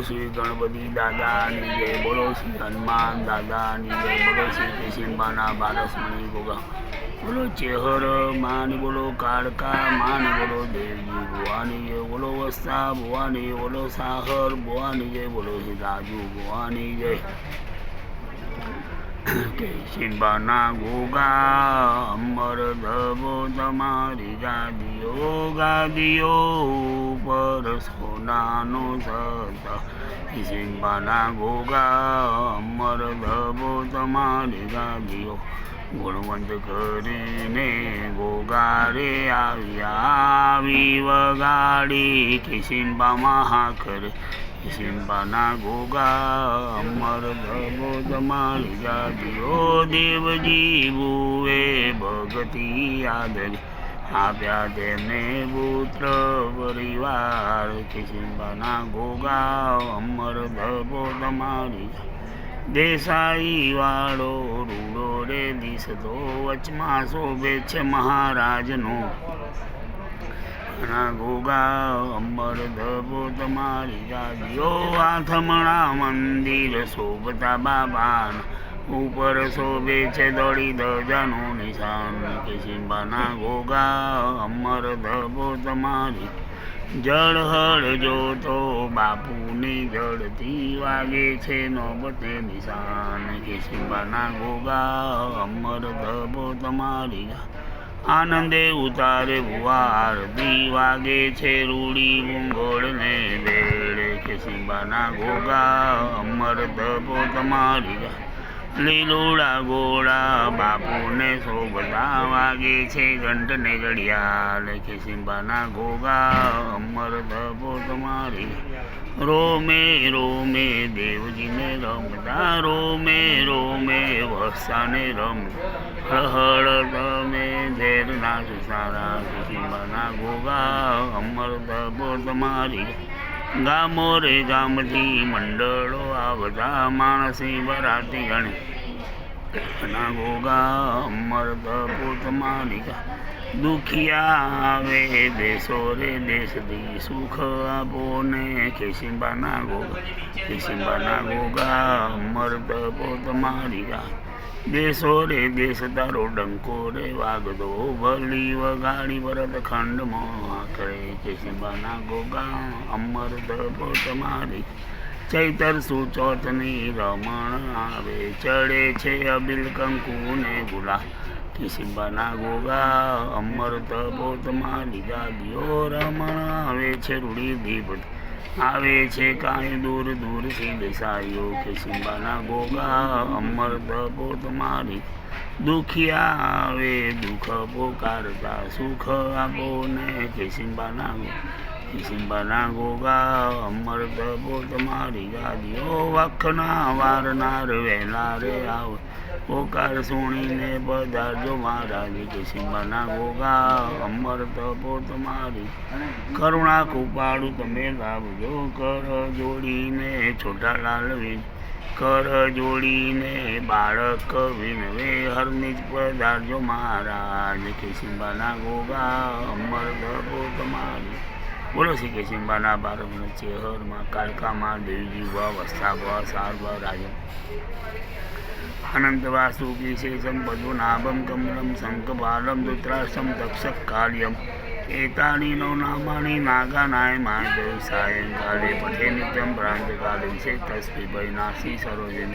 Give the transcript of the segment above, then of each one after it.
શ્રી ગણપતિ દાદાની જય. બોલો શ્રી હનુમાન દાદાની જય. બોલો શ્રી કૃષ્ણબાના બારસમણી ગોગા બોલો ચેહર, માન બોલો કાળકા, માન બોલો દેવજી, ભુવાની જય. બોલો વસ્તા ભુવાની બોલો સાહર, ભુવાની જય. બોલો રાજુ ભુવાની જય. કેશિંબાના ગોગા અમર ધબો તમારી ગાદીઓ ગાદીઓ ઉપર સોનાનો સતા કેશિંબાના ગોગા અમર ધબો તમારી ગાદીઓ. ગુણવંત કરીને ગોગારે આવ્યા આવી વગાડી. કિશિંબામાં હાખરે સિંબાના ગોગા અમર તમારી જાતિઓ દેવજી બુએ ભગતી આદરી. આપ્યા તેમને પુત્ર પરિવાર કિશિંબાના ગોગા અમર ધબો તમારી. દેસાઈ વાળો રૂડો રે દિશતો વચમાં શોભે છે મહારાજનો. ના ગોગા અમર ધબો તમારી ગાદીઓ આથમણા મંદિર શોભતા બાબા ઉપર શોભે છે દોડી ધજાનું નિશાન. કે સિંબાના ગોગા અમર ધબો તમારી જળ હળ જોતો બાપુની જળથી વાગે છે નોબતે નિશાન. કે સિંબાના ગોગા અમર ધબો તમારી આનંદે ઉતારે ભુવાર. દી વાગે છે રૂડી મુંગોળને વેળે. કે સિંબાના ગોગા અમર ધબો તમારી લીલુડા ગોળા બાપુને શોભતા વાગે છે, ઘંટને ઘડિયાળ કે સિંબાના ગોગા અમર ધબો તમારી. રોમે રોમે, દેવજીને રમતા, રોમે રોમે વસાને રમ. હળ તમે ઝેરના સુસારા સિંબાના ગોગા અમર ધબો તમારી. ગામો રે ગામથી મંડળો બધા માણસી બરાતી ગણે. ના ગોગા મર્દ ધબો માલિકા. દુખિયા આવે દેશો રે દેશથી સુખ આપો ને કેશિંબાના ગોગા. કેશિંબાના ગોગા મર્દ તમારી ગા દેશો રે, દેશ તારો ડંકો રે વાગદો ભલી વગાડી વરદ ખંડમાં. આખરે કેશિંબાના ગોગા, અમર ધબો તમારી ચૈતર સુચોતની રમણ આવે, ચડે છે અબિલ કંકુ ને ગુલા કિસિંબાના ગોગા, અમર તપો તમારી દાદીઓ રમણ આવે છે રૂડી દીપ. આવે છે કાંઈ દૂર દૂરથી બેસાડ્યો કે સિંબાના ગોગા, અમર તપો તમારી દુખિયા આવે, દુઃખ પોકારતા, સુખ આપો ને કે સિંબાના ગોગા અમર તપો તમારી ગાદીઓ, વખના વારનાર વહેલા આવ. પોકાર સુણીને પધારજો મહારાજ કિસિંબાના ગોગા અમર તપો તમારી કરુણા કૃપાળુ તમે લાવજો કર જોડીને છોટા લાલવી કર જોડીને બાળક વિનવે. હરનિજ પધારજો મહારાજ કિસિંબાના ગોગા અમર તપો તમારી બોલો શ્રી કેશિંબાના બારમણ ચેહરમાં કાળકામાં દેવજી વા વસ્તા વા સાર વા રાજમ અનંત વાસુકી શેષમ પદ્મનાભમ કમલમ શંખપાલમ દુત્રાસમ દક્ષક કાર્યમ. એતાની નો નાગા નાય માય સાયંકાલે પઠે નિત્યમ ભ્રાંતકાલે છે તસ્મી નાસી સરોજન.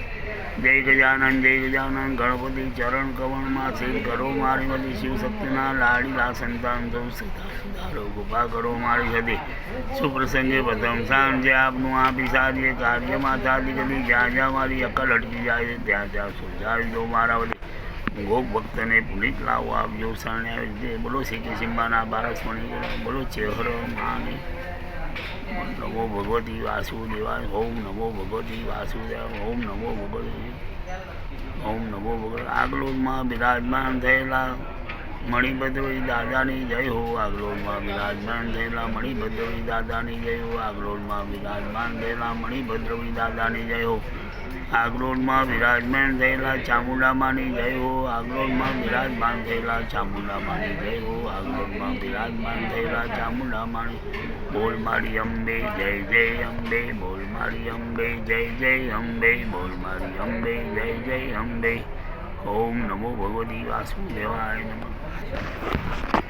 જય ગજાનંદ જય ગજાનંદ ગણપતિ ચરણ કવણમાં છે કરો મારી બધી શિવશક્તિના લાડીલા સંતાન સૌ સદારો કૃપા કરો મારી હતી સુપ્રસંગે પ્રથમ સાંજે આપનું આપી સારીએ કાર્યમાં સાદી કદી જ્યાં જ્યાં મારી અકલ અટકી જાય ત્યાં ત્યાં સુલઝાવી દો મારા વધી ગોપ ભક્તને પુનિત લાવો આપજો શરણે રીતે બોલો શ્રી કિશિંબાના બારસમણી બોલો ચેહરો માને. નમો ભગવતી વાસુદેવાય, ઓમ નમો ભગવતી વાસુદેવ ઓમ નમો ભગવતી, ઓમ નમો ભગવતી. આગલોદમાં બિરાજમાન થયેલા મણિભદ્રવી દાદાની જય હો આગલોદમાં બિરાજમાન થયેલા મણિભદ્રવી દાદાની જય હો આગલોદમાં બિરાજમાન થયેલા મણિભદ્રવી દાદાની જય હો. આગરોડમાં વિરાજમાન થયેલા ચામુંડામાની જય હો આગરોડમાં વિરાજમાન થયેલા ચામુંડામાની જય હો આગરોડમાં વિરાજમાન થયેલા ચામુંડામાની બોલ મારી અંબે, જય જય, અંબે, બોલ મારી અંબે, જય જય, અંબે, બોલ મારી અંબે, જય જય, અંબે. ઓમ નમો ભગવતી વાસુદેવાય નમઃ.